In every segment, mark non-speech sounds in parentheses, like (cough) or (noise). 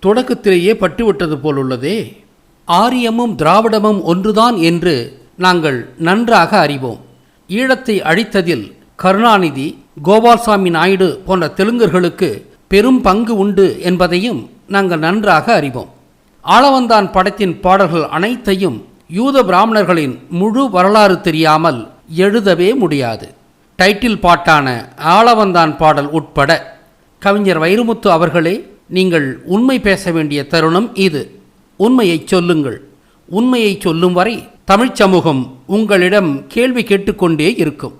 தொடக்கத்திலேயே பட்டுவிட்டது போலுள்ளதே. ஆரியமும் திராவிடமும் ஒன்றுதான் என்று நாங்கள் நன்றாக அறிவோம். ஈழத்தை அழித்ததில் கருணாநிதி கோபால்சாமி நாயுடு போன்ற தெலுங்கர்களுக்கு பெரும் பங்கு உண்டு என்பதையும் நாங்கள் நன்றாக அறிவோம். ஆளவந்தான் படத்தின் பாடல்கள் அனைத்தையும் யூத பிராமணர்களின் முழு வரலாறு தெரியாமல் எழுதவே முடியாது. டைட்டில் பாட்டான ஆளவந்தான் பாடல் உட்பட கவிஞர் வைரமுத்து அவர்களே நீங்கள் உண்மை பேச வேண்டிய தருணம் இது. உண்மையைச் சொல்லுங்கள். உண்மையைச் சொல்லும் வரை தமிழ்ச் சமூகம் உங்களிடம் கேள்வி கேட்டுக்கொண்டே இருக்கும்.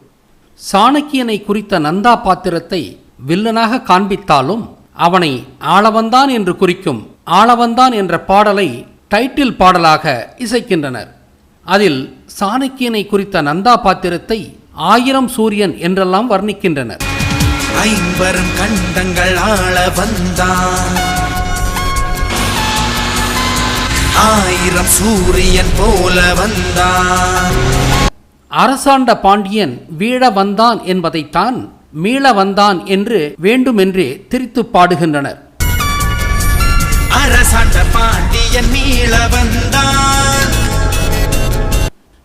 சாணக்கியனை குறித்த நந்தா பாத்திரத்தை வில்லனாக காண்பித்தாலும் அவனை ஆளவந்தான் என்று குறிக்கும் ஆளவந்தான் என்ற பாடலை டைட்டில் பாடலாக இசைக்கின்றனர். அதில் சாணக்கியனை குறித்த நந்தா பாத்திரத்தை ஆயிரம் சூரியன் என்றெல்லாம் வர்ணிக்கின்றனர். ஐம்பரும் கண்டங்கள் ஆள வந்தான். ஆயிரம் சூரியன் போல வந்தான். அரசாண்ட பாண்டியன் வீழ வந்தான் என்பதைத்தான் மீள வந்தான் என்று வேண்டுமென்றே திரித்துப் பாடுகின்றனர். அரசாண்ட பாண்டியன் மீள வந்தான்.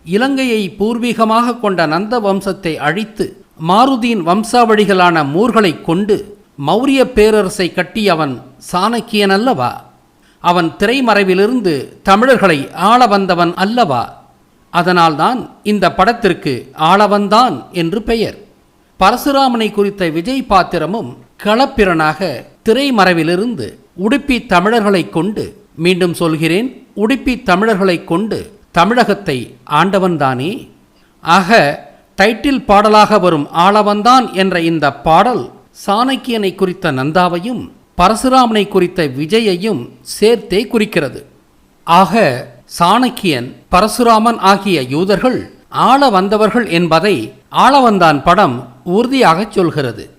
இலங்கையை பூர்வீகமாக கொண்ட நந்த வம்சத்தை அழித்து மாருதியின் வம்சாவழிகளான மூர்களைக் கொண்டு மௌரிய பேரரசை கட்டியவன் சாணக்கியன் அல்லவா அவன் திரைமறைவிலிருந்து தமிழர்களை ஆள வந்தவன் அல்லவா? அதனால்தான் இந்த படத்திற்கு ஆளவந்தான் என்று பெயர். பரசுராமனை குறித்த விஜய் பாத்திரமும் களப்பிரனாக திரைமறைவிலிருந்து உடுப்பி தமிழர்களைக் கொண்டு மீண்டும் சொல்கிறேன் உடுப்பி தமிழர்களைக் கொண்டு தமிழகத்தை ஆண்டவன்தானே? ஆக டைட்டில் பாடலாக வரும் ஆளவந்தான் என்ற இந்த பாடல் சாணக்கியனை குறித்த நந்தாவையும் பரசுராமனை குறித்த விஜயையும் சேர்த்தே குறிக்கிறது. ஆக சாணக்கியன் பரசுராமன் ஆகிய யூதர்கள் ஆள வந்தவர்கள் என்பதை ஆளவந்தான் படம் உறுதியாகச் சொல்கிறது.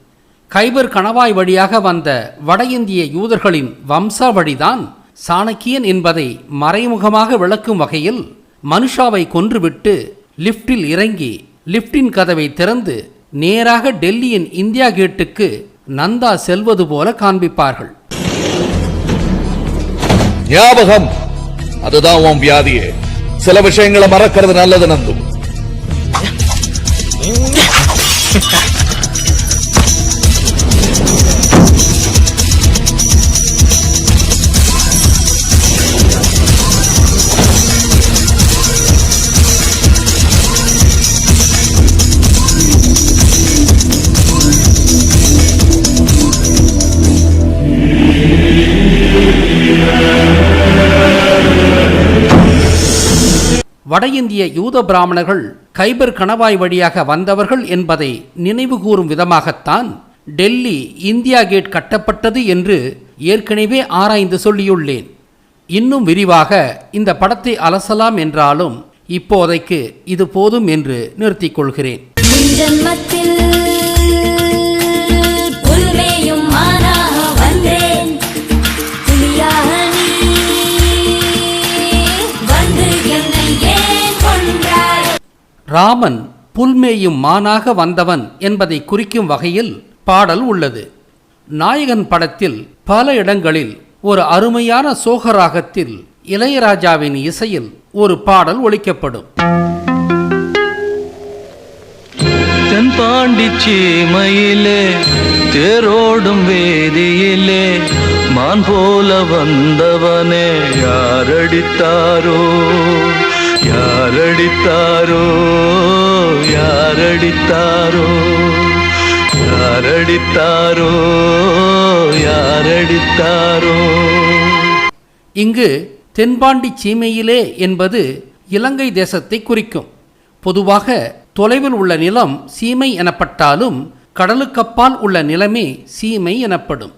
கைபர் கணவாய் வழியாக வந்த வட இந்திய யூதர்களின் வம்சாவழிதான் சாணக்கியன் என்பதை மறைமுகமாக விளக்கும் வகையில் மனுஷாவை கொன்றுவிட்டு லிப்டில் இறங்கி லிஃப்டின் கதவை திறந்து நேராக டெல்லியின் இந்தியா கேட்டுக்கு நந்தா செல்வது போல காண்பிப்பார்கள். ஞாபகம். அதுதான் உன் வியாதியே. சில விஷயங்களை மறக்கிறது நல்லது நந்து. (laughs) வட இந்திய யூத பிராமணர்கள் கைபர் கணவாய் வழியாக வந்தவர்கள் என்பதை நினைவுகூரும் விதமாகத்தான் டெல்லி இந்தியா கேட் கட்டப்பட்டது என்று ஏற்கனவே ஆராய்ந்து சொல்லியுள்ளேன். இன்னும் விரிவாக இந்த படத்தை அலசலாம் என்றாலும் இப்போதைக்கு இது போதும் என்று நிறுத்திக் கொள்கிறேன். ராமன் புல்மேயும் மானாக வந்தவன் என்பதை குறிக்கும் வகையில் பாடல் உள்ளது. நாயகன் படத்தில் பல இடங்களில் ஒரு அருமையான சோகராகத்தில் இளையராஜாவின் இசையில் ஒரு பாடல் ஒழிக்கப்படும் தென் பாண்டிச்சீமையிலே தேரோடும் வேதியிலே மான் போல வந்தவனே யாரடித்தாரோ? யாரடித்தாரோ? யாரடித்தாரோ? யாரடித்தாரோ? யாரடித்தாரோ? இங்கு தென்பாண்டி சீமையிலே என்பது இலங்கை தேசத்தை குறிக்கும். பொதுவாக தொலைவில் உள்ள நிலம் சீமை எனப்பட்டாலும் கடலுக்கப்பால் உள்ள நிலமே சீமை எனப்படும்.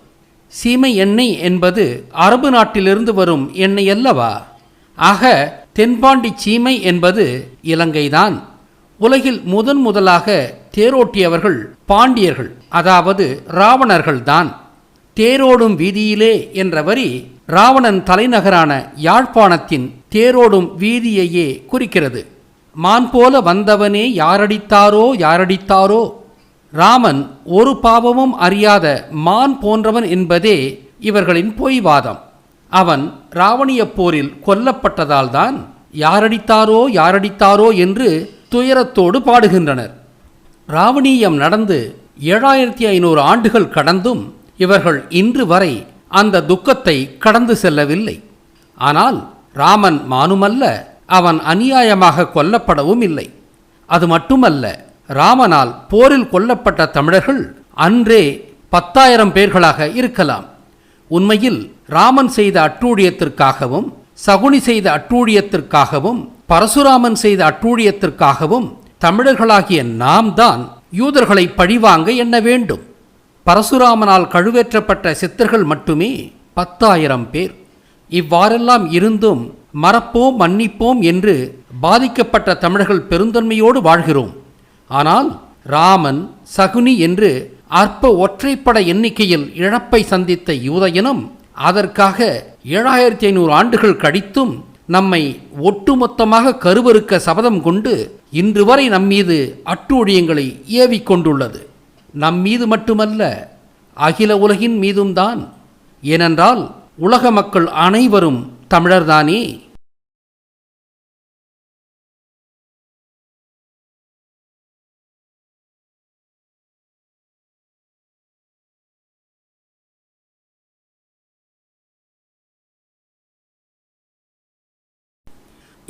சீமை எண்ணெய் என்பது அரபு நாட்டிலிருந்து வரும் எண்ணெய் அல்லவா? ஆக தென்பாண்டி சீமை என்பது இலங்கைதான். உலகில் முதன் முதலாக தேரோட்டியவர்கள் பாண்டியர்கள் அதாவது ராவணர்கள்தான். தேரோடும் வீதியிலே என்ற வரி ராவணன் தலைநகரான யாழ்ப்பாணத்தின் தேரோடும் வீதியையே குறிக்கிறது. மான் போல வந்தவனே யாரடித்தாரோ யாரடித்தாரோ? ராமன் ஒரு பாவமும் அறியாத மான் போன்றவன் என்பதே இவர்களின் பொய் வாதம் அவன் ராவணியப் போரில் கொல்லப்பட்டதால்தான் யாரடித்தாரோ யாரடித்தாரோ என்று துயரத்தோடு பாடுகின்றனர். ராவணீயம் நடந்து ஏழாயிரத்தி ஐநூறு ஆண்டுகள் கடந்தும் இவர்கள் இன்று வரை அந்த துக்கத்தை கடந்து செல்லவில்லை. ஆனால் ராமன் மானுமல்ல அவன் அநியாயமாக கொல்லப்படவும் இல்லை. அது மட்டுமல்ல ராமனால் போரில் கொல்லப்பட்ட தமிழர்கள் அன்றே பத்தாயிரம் பேர்களாக இருக்கலாம். உண்மையில் ராமன் செய்த அட்டூழியத்திற்காகவும் சகுனி செய்த அட்டூழியத்திற்காகவும் பரசுராமன் செய்த அட்டூழியத்திற்காகவும் தமிழர்களாகிய நாம் தான் யூதர்களை பழிவாங்க எண்ண வேண்டும். பரசுராமனால் கழுவேற்றப்பட்ட சித்தர்கள் மட்டுமே பத்தாயிரம் பேர். இவ்வாறெல்லாம் இருந்தும் மறப்போம் மன்னிப்போம் என்று பாதிக்கப்பட்ட தமிழர்கள் பெருந்தன்மையோடு வாழ்கிறோம். ஆனால் ராமன் சகுனி என்று அற்ப ஒற்றைப்பட எண்ணிக்கையில் இழப்பை சந்தித்த யூதயினம் அதற்காக ஏழாயிரத்தி ஐநூறு ஆண்டுகள் கழித்தும் நம்மை ஒட்டுமொத்தமாக கருவறுக்க சபதம் கொண்டு இன்று வரை நம்மீது அட்டூழியங்களை ஏவிக்கொண்டுள்ளது. நம் மீது மட்டுமல்ல அகில உலகின் மீதும் தான் ஏனென்றால் உலக மக்கள் அனைவரும் தமிழர்தானே.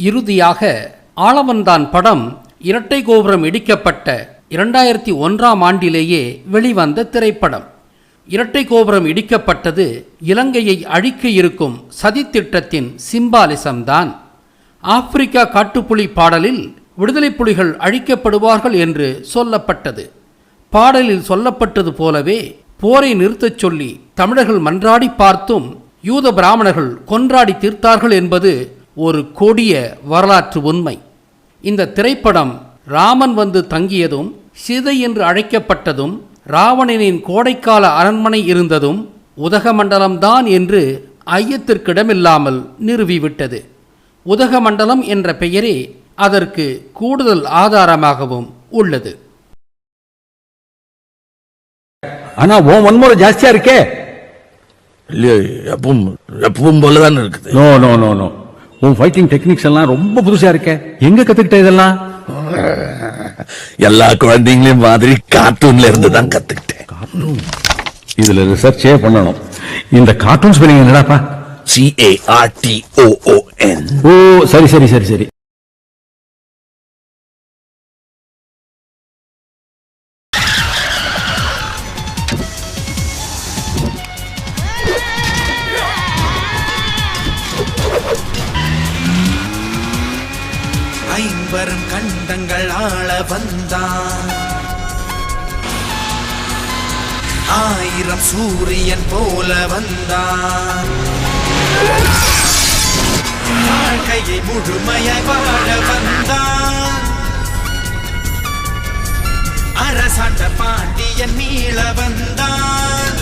இறுதியாக ஆளவன்தான் படம் இரட்டை கோபுரம் இடிக்கப்பட்ட இரண்டாயிரத்தி ஒன்றாம் ஆண்டிலேயே வெளிவந்த திரைப்படம். இரட்டை கோபுரம் இடிக்கப்பட்டது இலங்கையை அழிக்க இருக்கும் சதித்திட்டத்தின் சிம்பாலிசம்தான். ஆப்பிரிக்கா காட்டுப்புலி பாடலில் விடுதலை புலிகள் அழிக்கப்படுவார்கள் என்று சொல்லப்பட்டது. பாடலில் சொல்லப்பட்டது போலவே போரை நிறுத்தச் சொல்லி தமிழர்கள் மன்றாடி பார்த்தும் யூத பிராமணர்கள் கொன்றாடி தீர்த்தார்கள் என்பது ஒரு கொடிய வரலாற்று உண்மை. இந்த திரைப்படம் ராமன் வந்து தங்கியதும் சிதை என்று அழைக்கப்பட்டதும் ராவணனின் கோடைக்கால அரண்மனை இருந்ததும் உதகமண்டலம்தான் என்று ஐயத்திற்கிடமில்லாமல் நிறுவிவிட்டது. உதகமண்டலம் என்ற பெயரே அதற்கு கூடுதல் ஆதாரமாகவும் உள்ளது. ஆனா உன் வன்முறை ஜாஸ்தியா இருக்கே? இல்லையே எப்பவும் எப்பவும் போலதான் இருக்குது. நோ நோ நோ நோ உன் ஃபைட்டிங் டெக்னிக்ஸ் எல்லாம் ரொம்ப புதுசா இருக்கே. எங்க கத்துக்கிட்ட இதெல்லாம்? எல்லா குழந்தைங்களையும் மாதிரி கார்ட்டூன்ல இருந்து தான் கத்துக்கிட்டேன். இதுல ரிசர்ச்சே பண்ணணும். இந்த கார்ட்டூன் ஸ்பெல்லிங் என்னடாப்பா? என் ஓ சரி சரி சரி சரி. ஐம்பரும் கண்டங்கள் ஆள வந்தான். ஆயிரம் சூரியன் போல வந்தான். வாழ்க்கையை முழுமையாய் வாழ வந்தான். அரசாண்ட பாண்டியன் மீள வந்தான்.